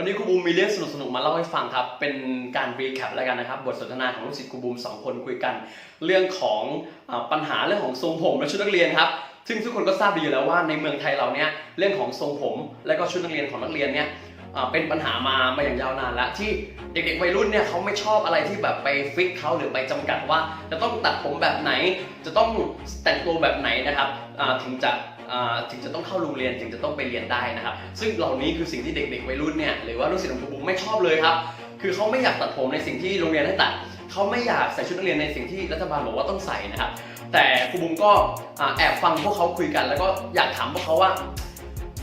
วันนี้ครูบูมมีเรื่องสนุกๆมาเล่าให้ฟังครับ เป็นการรีแคปแล้วกันนะครับ บทสนทนาของลูกศิษย์ครูบูมสองคนคุยกัน เรื่องของอปัญหาเรื่องของทรงผมและชุดนักเรียนครับ ซึ่งทุกคนก็ทราบดีอยู่แล้วว่าในเมืองไทยเราเนี่ยเรื่องของทรงผมและก็ชุดนักเรียนของนักเรียนเนี่ยเป็นปัญหามามาอย่างยาวนานแล้วที่เด็กๆวัยรุ่นเนี่ยเขาไม่ชอบอะไรที่แบบไปฟิกเขาหรือไปจำกัดว่า จะต้องตัดผมแบบไหน จะต้องแต่งตัวแบบไหนนะครับถึงจะ ถึงจะต้องเข้าโรงเรียนถึงจะต้องไปเรียนได้นะครับ ซึ่งเหล่านี้คือสิ่งที่เด็กๆวัยรุ่นเนี่ยหรือว่าลูกศิษย์ของครูบุ๊กไม่ชอบเลยครับ คือเขาไม่อยากตัดผมในสิ่งที่โรงเรียนให้ตัดเขาไม่อยากใส่ชุดนักเรียนในสิ่งที่รัฐบาลบอกว่าต้องใส่นะครับ แต่ครูบุ้งก็แอบฟังพวกเขาคุยกัน แล้วก็อยากถามพวกเขาว่า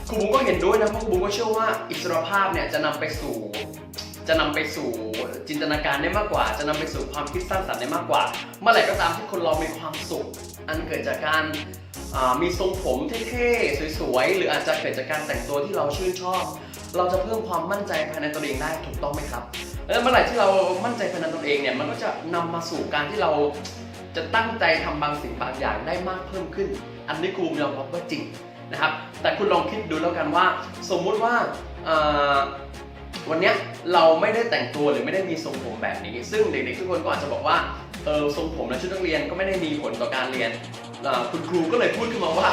ครูบุ้งก็เห็นด้วยนะเพราะครูบุ้งก็เชื่อว่าอิสรภาพเนี่ยจะนำไปสู่ จะนำไปสู่จินตนาการได้มากกว่า จะนำไปสู่ความคิดสร้างสรรค์ได้มากกว่า เมื่อไหร่ก็ตามที่คนเรามีความสุข อันเกิดจากการ มีทรงผมเท่ๆ สวยๆ หรืออาจจะเกิดจากการแต่งตัวที่เราชื่นชอบ เราจะเพิ่มความมั่นใจภายในตัวเองได้ถูกต้องไหมครับแล้วเมื่อไหร่ที่เรามั่นใจภายในตัวเองเนี่ยมันก็จะนำมาสู่การที่เราจะตั้งใจทำบางสิ่งบางอย่างได้มากเพิ่มขึ้น อันนี้ครูยอมรับว่าจริงนะครับ แต่คุณลองคิดดูแล้วกันว่า สมมุติว่าวันนี้เราไม่ได้แต่งตัวหรือไม่ได้มีทรงผมแบบนี้ ซึ่งเด็กๆทุกคนก็อาจจะบอกว่าเออทรงผมและชุดนักเรียนก็ไม่ได้มีผลต่อการเรียน คุณครูก็เลยพูดขึ้นมาว่า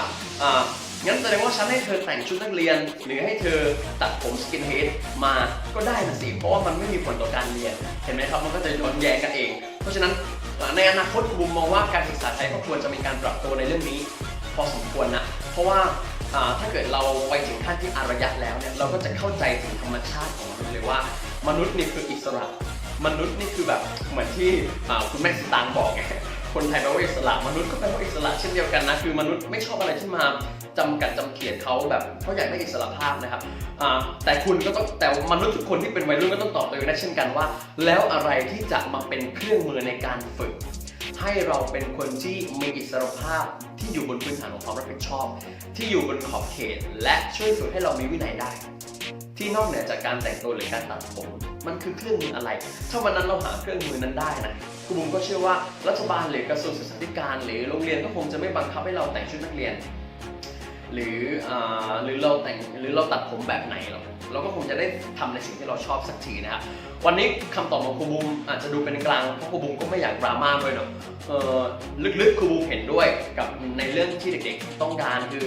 งั้นแสดงว่าฉันให้เธอแต่งชุดนักเรียน หรือให้เธอตัดผมสกินเฮดมาก็ได้นะสิ เพราะว่ามันไม่มีผลต่อการเรียน เห็นไหมครับ มันก็จะย้อนแย้งกันเอง เพราะฉะนั้นในอนาคตบุมมองว่าการศึกษาไทยก็ควรจะมีการปรับตัวในเรื่องนี้ พอสมควรนะ เพราะว่าถ้าเกิดเราไปถึงขั้นที่อารยะแล้วเนี่ยเราก็จะเข้าใจถึงธรรมชาติของมนุษย์เลยว่า มนุษย์นี่คืออิสระ มนุษย์นี่คือแบบเหมือนที่คุณแม่สตางบอกไง คนไทยแปลว่าอิสระมนุษย์ก็แปลว่าอิสระเช่นเดียวกันนะคือมนุษย์ไม่ชอบอะไรที่มาจำกัดจำเขียดเขาแบบเขาอยากได้อิสระภาพนะครับแต่คุณก็ต้องแต่มนุษย์ทุกคนที่เป็นวัยรุ่นก็ต้องตอบตัวเองได้เช่นกันว่า แล้วอะไรที่จะมาเป็นเครื่องมือในการฝึก ให้เราเป็นคนที่มีอิสรภาพที่อยู่บนพื้นฐานของความรับผิดชอบ ที่อยู่บนขอบเขต และช่วยฝึกให้เรามีวินัยได้ ที่นอกเหนือจากการแต่งตัวหรือการตัดผม มันคือเครื่องมืออะไร ถ้าวันนั้นเราหาเครื่องมือนั้นได้นะครูบุ๋มก็เชื่อว่ารัฐบาลหรือกระทรวงศึกษาธิการ หรือโรงเรียนก็คงจะไม่บังคับให้เราแต่งชุดนักเรียน หรืออหรือเราแต่งหรือเราตัดผมแบบไหนหรอกเราก็คงจะได้ทำในสิ่งที่เราชอบสักทีนะครับวันนี้คำตอบของครูบูมอาจจะดูเป็นกลางเพราะครูบูมก็ไม่อยากดราม่าด้วยเนาะเออลึกๆครูบูมเห็นด้วยกับในเรื่องที่เด็กๆ ต้องการคือ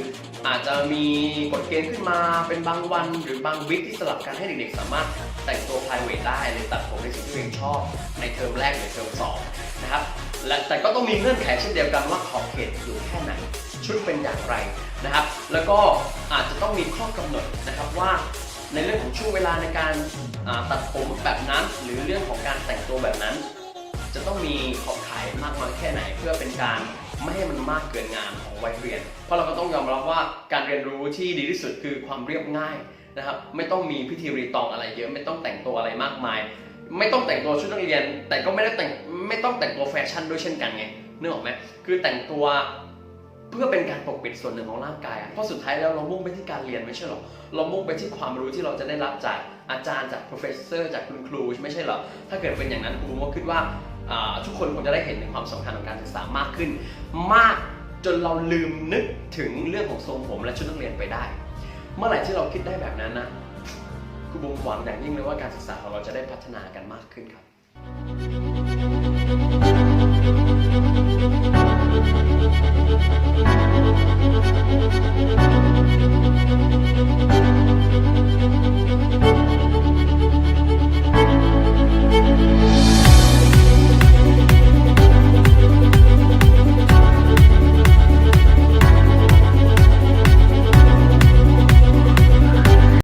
อาจจะมีกฎเกณฑ์ขึ้นมาเป็นบางวันหรือบางวิคที่สลับกันให้เด็กๆ สามารถแต่งตัว private ได้หรือตัดผมในสิ่งที่ตัวเองชอบในเทอมแรกหรือเทอมสองนะครับและแต่ก็ต้องมีเงื่อนไขเช่นเดียวกันว่าขอบเขตอยู่แค่ไหนชุดเป็นอย่างไรนะครับ แล้วก็อาจจะต้องมีข้อกำหนดนะครับว่า ในเรื่องของช่วงเวลาในการตัดผมแบบนั้น หรือเรื่องของการแต่งตัวแบบนั้น จะต้องมีขอบข่ายมากน้อยแค่ไหน เพื่อเป็นการไม่ให้มันมากเกินงานของวัยเรียน เพราะเราก็ต้องยอมรับว่าการเรียนรู้ที่ดีที่สุดคือความเรียบง่ายนะครับไม่ต้องมีพิธีรีตองอะไรเยอะไม่ต้องแต่งตัวอะไรมากมาย ไม่ต้องแต่งตัวชุดนักเรียน แต่ก็ไม่ได้แต่งไม่ต้องแต่งตัวแฟชั่นด้วยเช่นกันไงนึกออกไหมคือแต่งตัว เพื่อเป็นการปกปิดส่วนหนึ่งของร่างกายเพราะสุดท้ายแล้วเรามุ่งไปที่การเรียนไม่ใช่หรอเรามุ่งไปที่ความรู้ที่เราจะได้รับจากอาจารย์จาก professor จากคุณครูไม่ใช่หรอถ้าเกิดเป็นอย่างนั้นครูก็คิดว่าทุกคนคงจะได้เห็นถึงความสำคัญของการศึกษามากขึ้น มากจนเราลืมนึกถึงเรื่องของทรงผมและชุดนักเรียนไปได้ เมื่อไหร่ที่เราคิดได้แบบนั้นนะครูบุมหวังอย่างยิ่งเลยว่าการศึกษาของเราจะได้พัฒนากันมากขึ้นครับ